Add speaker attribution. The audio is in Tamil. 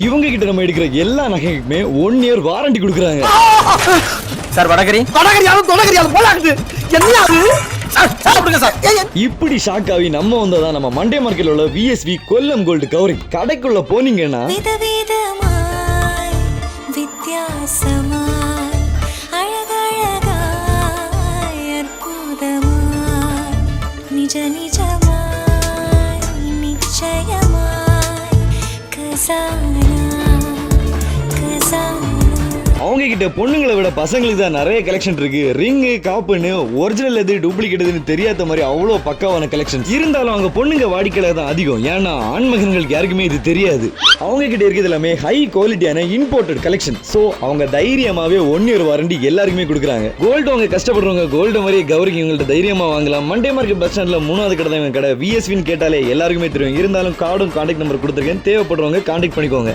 Speaker 1: இவங்க கிட்ட நம்ம எடுக்கிற எல்லா நகைக்குமே ஒன் இயர் வாரண்டி கொடுக்குறாங்க.
Speaker 2: சார் வடகரி.
Speaker 3: வடகரியாலும் தொடகரியாலும் போலாக்குது. என்ன அது.
Speaker 1: இப்படி ஷாக் ஆகி நம்ம வந்ததான் நம்ம மண்டே மார்க்கெட்ல உள்ள விஎஸ்வி கொல்லம் கோல்டு கவரிங் கடைக்குள்ள போனீங்கன்னா
Speaker 4: அற்புதமாய் நிஜ நிஜமாய் நிச்சயமாய் கசானா
Speaker 1: அவங்க கிட்ட பொண்ணுங்களை விட பசங்களுக்கு தான் நிறைய கலெக்ஷன் இருக்கு. ரிங்கு காப்புன்னு ஒரிஜினல் எது டூப்ளிகேட் எதுன்னு தெரியாத மாதிரி அவ்வளோ பக்காவான கலெக்ஷன் இருந்தாலும் அவங்க பொண்ணுங்க வாடிக்கையாளர் தான் அதிகம். ஏன்னா ஆண்மகன்களுக்கு யாருக்குமே இது தெரியாது. அவங்க கிட்ட இருக்கிறது எல்லாமே ஹை குவாலிட்டியான இம்போர்ட்டட் கலெக்ஷன் ஸோ அவங்க தைரியமாவே ஒன் இயர் வாரண்டி எல்லாருக்குமே கொடுக்குறாங்க. கோல்டு அவங்க கஷ்டப்படுறவங்க கோல்டு மாதிரியே கௌரிக்கு இவங்கள்ட்ட தைரியமா வாங்கலாம். மண்டே மார்க்கெட் பஸ் ஸ்டாண்ட்ல மூணாவது கடை தான் இவங்க கடை. விஎஸ்வின்னு கேட்டாலே எல்லாருக்குமே தெரியும். இருந்தாலும் கார்டும் கான்டாக்ட் நம்பர் கொடுத்துருக்கேன். தேவைப்படுறவங்க கான்டாக்ட் பண்ணிக்கோங்க.